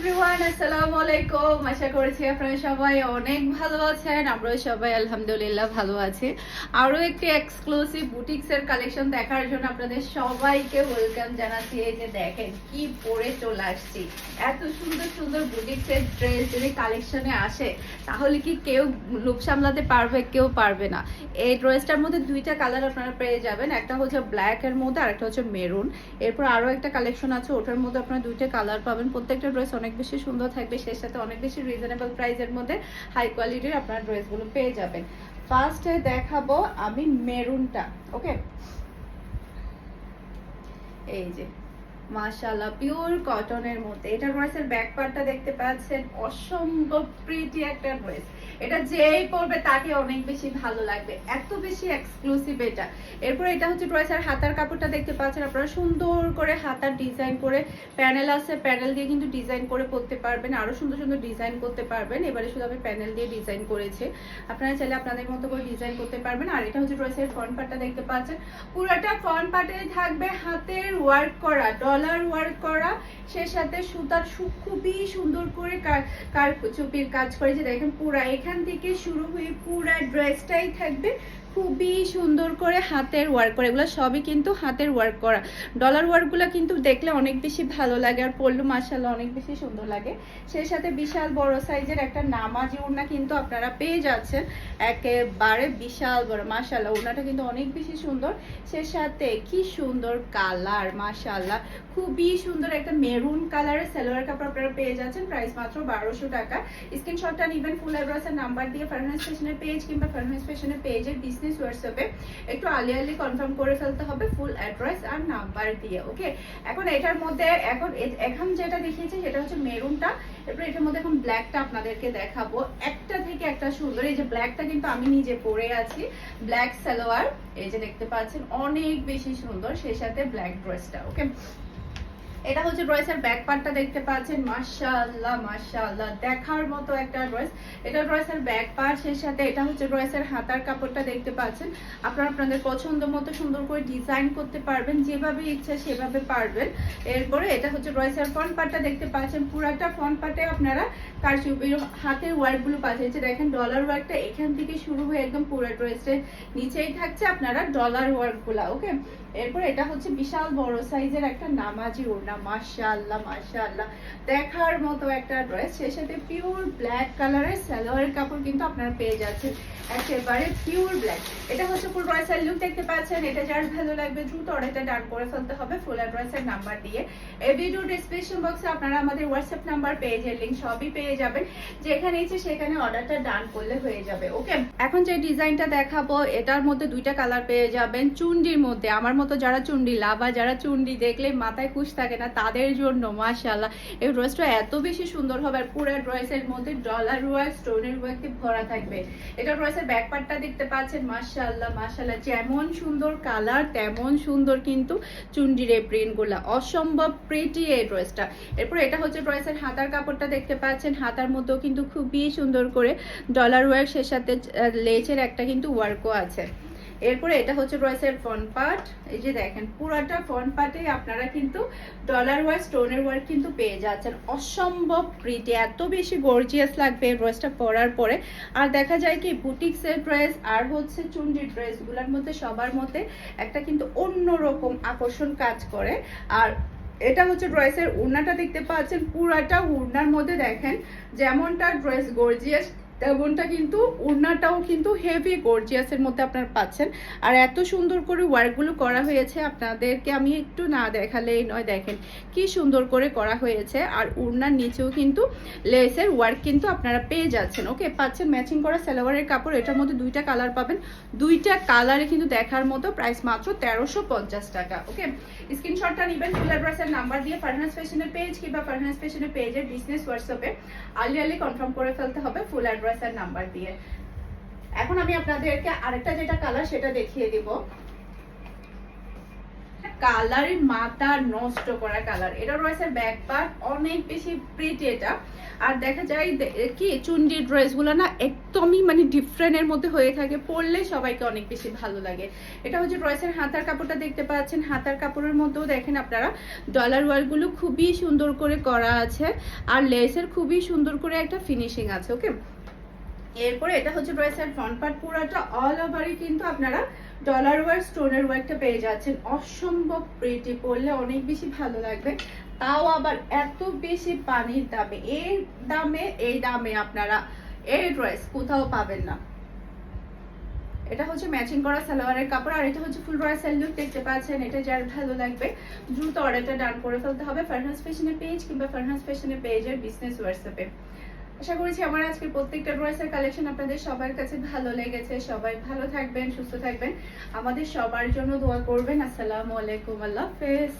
Everyone আসসালামু আলাইকুম। আশা করছি আপনারা সবাই অনেক ভালো আছেন, আমরাও সবাই আলহামদুলিল্লাহ ভালো আছি। আরও একটি এক্সক্লুসিভ বুটিক্সের কালেকশন দেখার জন্য আপনাদের সবাইকে ওয়েলকাম জানাচ্ছি। এই যে দেখেন কি পরে চলে আসছি। এত সুন্দর সুন্দর বুটিক্সের ড্রেস যদি কালেকশনে আসে, তাহলে কি কেউ লুক সামলাতে পারবে, কেউ পারবে না। এই ড্রেসটার মধ্যে দুইটা কালার আপনারা পেয়ে যাবেন। একটা হচ্ছে ব্ল্যাক এর মধ্যে আর একটা হচ্ছে মেরুন এরপর আরও একটা কালেকশন আছে, ওটার মধ্যে আপনারা দুইটা কালার পাবেন। প্রত্যেকটা ড্রেস অনেক বেশি সুন্দর থাকবে, সেই সাথে অনেক বেশি রিজনেবল প্রাইসের মধ্যে হাই কোয়ালিটির আপনারা ড্রেসগুলো পেয়ে যাবেন। ফার্স্টে দেখাবো আমি মেরুনটা ওকে এই যে, মাশাআল্লাহ পিওর কটনের মধ্যে। এটা ড্রেসের ব্যাক পার্টটা দেখতে পাচ্ছেন, অসম্ভব প্রিটি একটা ড্রেস এটা যেই পরবে তাকে অনেক বেশি ভালো লাগবে। এত বেশি এক্সক্লুসিভ এটা। এরপর এটা হচ্ছে ড্রেসের হাতার কাপড়টা দেখতে পাচ্ছেন আপনারা। সুন্দর করে হাতার ডিজাইন করে প্যানেল আছে। প্যানেল দিয়ে কিন্তু ডিজাইন করে করতে পারবেন। আরও সুন্দর সুন্দর ডিজাইন করতে পারবেন। এবারে শুধু আমি প্যানেল দিয়ে ডিজাইন করেছি। আপনারা চাইলে আপনাদের মতো করে ডিজাইন করতে পারবেন। আর এটা হচ্ছে ড্রেসের ফ্রন্ট পার্টটা দেখতে পাচ্ছেন। পুরোটা ফ্রন্ট পার্টে থাকবে হাতের ওয়ার্ক করা ডলার ওয়ার্ক করা। সে সাথে সুতার খুবই সুন্দর করে কার কার চুপির কাজ করে। যে দেখেন পুরা এখান থেকে শুরু হয়ে পুরা ড্রেসটাই থাকবে। খুবই সুন্দর করে হাতের ওয়ার্ক করা। এগুলো সবই কিন্তু হাতের ওয়ার্ক করা। ডলার ওয়ার্কগুলো কিন্তু দেখলে অনেক বেশি ভালো লাগে আর পড়লে মাসাল্লাহ অনেক বেশি সুন্দর লাগে। সেই সাথে বিশাল বড় সাইজের একটা নামাজি ওড়না কিন্তু আপনারা পেয়ে যাচ্ছেন। একেবারে বিশাল বড়। মাসাল্লাহ ওড়নাটা কিন্তু অনেক বেশি সুন্দর। সে সাথে কি সুন্দর কালার মাসাল্লাহ খুবই সুন্দর একটা মেরুন কালারের সালোয়ার কাপড় আপনারা পেয়ে যাচ্ছেন। প্রাইস মাত্র বারোশো টাকা। স্ক্রিনশটটা নিবেন ফুল অ্যাড্রেসের নাম্বার দিয়ে ফারহান স্টেশনের পেজ কিংবা ফারহান স্টেশনের পেজের বিজনেস হোয়াটসঅ্যাপে একটু আলি আলি কনফার্ম করে ফেলতে হবে ফুল অ্যাড্রেস আর নাম্বার দিয়ে ওকে এখন এটার মধ্যে, এখন এখন যেটা দেখিয়েছি সেটা হচ্ছে মেরুনটা এরপর এটার মধ্যে এখন ব্ল্যাকটা আপনাদেরকে দেখাবো। একটা থেকে একটা সুন্দর, এই যে ব্ল্যাকটা কিন্তু আমি নিজে পরে আছি ব্ল্যাক সালোয়ার, এই যে দেখতে পাচ্ছেন, অনেক বেশি সুন্দর, সেই সাথে ব্ল্যাক ড্রেসটা ওকে এটা হচ্ছে ড্রেসের ব্যাক পার্টটা দেখতে পাচ্ছেন। মাশাআল্লাহ মাশাআল্লাহ। দেখার মতো একটা ড্রেস এটা ড্রেসের ব্যাক পার্ট, সেই সাথে এটা হচ্ছে ড্রেসের হাতার কাপড়টা দেখতে পাচ্ছেন। আপনারা আপনাদের পছন্দ মতো সুন্দর করে ডিজাইন করতে পারবেন, যেভাবে ইচ্ছা সেভাবে পারবেন। এরপরে এটা হচ্ছে ড্রেসের ফ্রন্ট পার্টটা দেখতে পাচ্ছেন। পুরাটা ফ্রন্ট পার্টে আপনারা কারচুপির হাতের ওয়ার্কগুলো পাচ্ছেন যে দেখেন ডলার ওয়ার্কটা এখান থেকে শুরু হয়ে একদম পুরো ড্রেসের নিচেই থাকছে আপনারা ডলার ওয়ার্কগুলা ওকে এরপর এটা হচ্ছে বিশাল বড় সাইজের একটা নামাজি ওড়না। মাশাআল্লাহ মাশাআল্লাহ। দেখার মতো একটা ড্রেস সে সাথে পিওর ব্ল্যাক কালারের কাপড় কিন্তু আপনারা পেয়ে যাচ্ছেন। একেবারে পিওর ব্ল্যাক এটা হচ্ছে ফুল ড্রেসের লুক দেখতে পাচ্ছেন। এটা যার ভালো লাগবে দ্রুত অর্ডারটা ডান করে ফেলতে হবে ফুল নাম্বার দিয়ে। এই ভিডিও ডিসক্রিপশন বক্সে আপনারা আমাদের হোয়াটসঅ্যাপ নাম্বার পেজের লিংক সবই পেয়ে যাবেন। যেখানে ইচ্ছে সেখানে অর্ডারটা ডান করলে হয়ে যাবে ওকে এখন যে ডিজাইনটা দেখাবো, এটার মধ্যে দুইটা কালার পেয়ে যাবেন। চুন্ডির মধ্যে, আমার মতো যারা চুন্ডি লাভা যারা চুন্ডি দেখলে মাথায় কুশ থাকে না, তাদের জন্য, মাশাআল্লাহ। এই ড্রেসটা এত বেশি সুন্দর হবে, আর পুরো ড্রেসের মধ্যে ডলার ওয়ার্ক স্টোনের ওয়ার্ক ভরা থাকবে। এটা ড্রেসের ব্যাক পার্টটা দেখতে পাচ্ছেন, মাশাআল্লাহ মাশাআল্লাহ। যেমন সুন্দর কালার তেমন সুন্দর কিন্তু চুন্ডির এই প্রিন্টগুলো অসম্ভব প্রিটি এই ড্রেসটা এরপর এটা হচ্ছে ড্রেসের হাতার কাপড়টা দেখতে পাচ্ছেন। হাতার মধ্যেও কিন্তু খুবই সুন্দর করে ডলার ওয়ার্ক সে সাথে লেচের একটা কিন্তু ওয়ার্কও আছে। এরপরে এটা হচ্ছে ড্রেসের ফ্রন্ট পার্ট এই যে দেখেন, পুরাটা ফ্রন্ট পার্টে আপনারা কিন্তু ডলার ওয়ার্ক স্টোনের ওয়ার্ক কিন্তু পেয়ে যাচ্ছেন। অসম্ভব প্রিটি এত বেশি গর্জিয়াস লাগবে এই ড্রেসটা পরার পরে। আর দেখা যায় কি বুটিক্সের ড্রেস আর হচ্ছে চুন্ডির ড্রেসগুলোর মধ্যে সবার মধ্যে একটা কিন্তু অন্যরকম আকর্ষণ কাজ করে। আর এটা হচ্ছে ড্রেসের উড়নাটা দেখতে পাচ্ছেন, পুরাটা উড়নার মধ্যে দেখেন, যেমনটা ড্রেস গর্জিয়াস তেমনটা কিন্তু উড়নাটাও কিন্তু হেভি গর্জিয়াসের মধ্যে আপনারা পাচ্ছেন। আর এত সুন্দর করে ওয়ার্কগুলো করা হয়েছে, আপনাদেরকে আমি একটু না দেখালেই নয়, দেখেন কি সুন্দর করে করা হয়েছে। আর উড়নার নিচেও কিন্তু লেসের ওয়ার্ক কিন্তু আপনারা পেয়ে যাচ্ছেন ওকে পাচ্ছেন ম্যাচিং করা সালোয়ারের কাপড়, এটার মধ্যে দুইটা কালার পাবেন। দুইটা কালারে কিন্তু দেখার মতো প্রাইস মাত্র তেরোশো পঞ্চাশ টাকা ওকে স্ক্রিনশটটা নেবেন ফুল অ্যাড্রেসের নাম্বার দিয়ে ফারহানাস ফ্যাশনের পেজ কিংবা ফারহানাস ফ্যাশনের পেজের বিজনেস হোয়াটসঅ্যাপে আলি আলি কনফার্ম করে ফেলতে হবে ফুল অ্যাড্রেসের নাম্বার দিয়ে। এখন আমি আপনাদেরকে আরেকটা যেটা কালার সেটা দেখিয়ে দিব। মাথা নষ্ট করা কালার এটা রয়েছে ব্যাক পার্ট অনেক বেশি প্রিটি এটা। আর দেখা যায় কি চুন্ডির ড্রেসগুলো না একদমই মানে ডিফারেন্টের মধ্যে হয়ে থাকে। পরলে সবাইকে অনেক বেশি ভালো লাগে। এটা হচ্ছে ড্রেসের হাতার কাপড়টা দেখতে পাচ্ছেন। হাতার কাপড়ের মধ্যেও দেখেন আপনারা ডলার ওয়ারগুলো খুবই সুন্দর করে করা আছে। আর লেসের খুবই সুন্দর করে একটা ফিনিশিং আছে ওকে এরপরে এটা হচ্ছে ড্রেসের ফ্রন্ট পার্ট পুরোটা অল ওভারই কিন্তু আপনারা ডলার ওয়ার স্টোনের ওয়ার্কটা পেয়ে যাচ্ছেন। অসম্ভব প্রিটি পরলে অনেক বেশি ভালো লাগবে। তাও আবার এত বেশি পানির দামে এই দামে এই দামে আপনারা এই ড্রেস কোথাও পাবেন না। এটা হচ্ছে ম্যাচিং করা সালোয়ারের কাপড়, আর এটা হচ্ছে ফুল ড্রেসের লুক দেখতে পাচ্ছেন, এটা যার ভালো লাগবে। দ্রুত অর্ডারটা ডান করে ফেলতে হবে। ফারহাস ফ্যাশনের পেজ কিংবা ফারহাস ফ্যাশনের পেজের বিজনেস হোয়াটসঅ্যাপে আশা করছি আমার আজকে প্রত্যেকটা ড্রেসের কালেকশন আপনাদের সবার কাছে ভালো লেগেছে। সবাই ভালো থাকবেন, সুস্থ থাকবেন। আমাদের সবার জন্য দোয়া করবেন। আসসালামু আলাইকুম, আল্লাহ হাফেজ।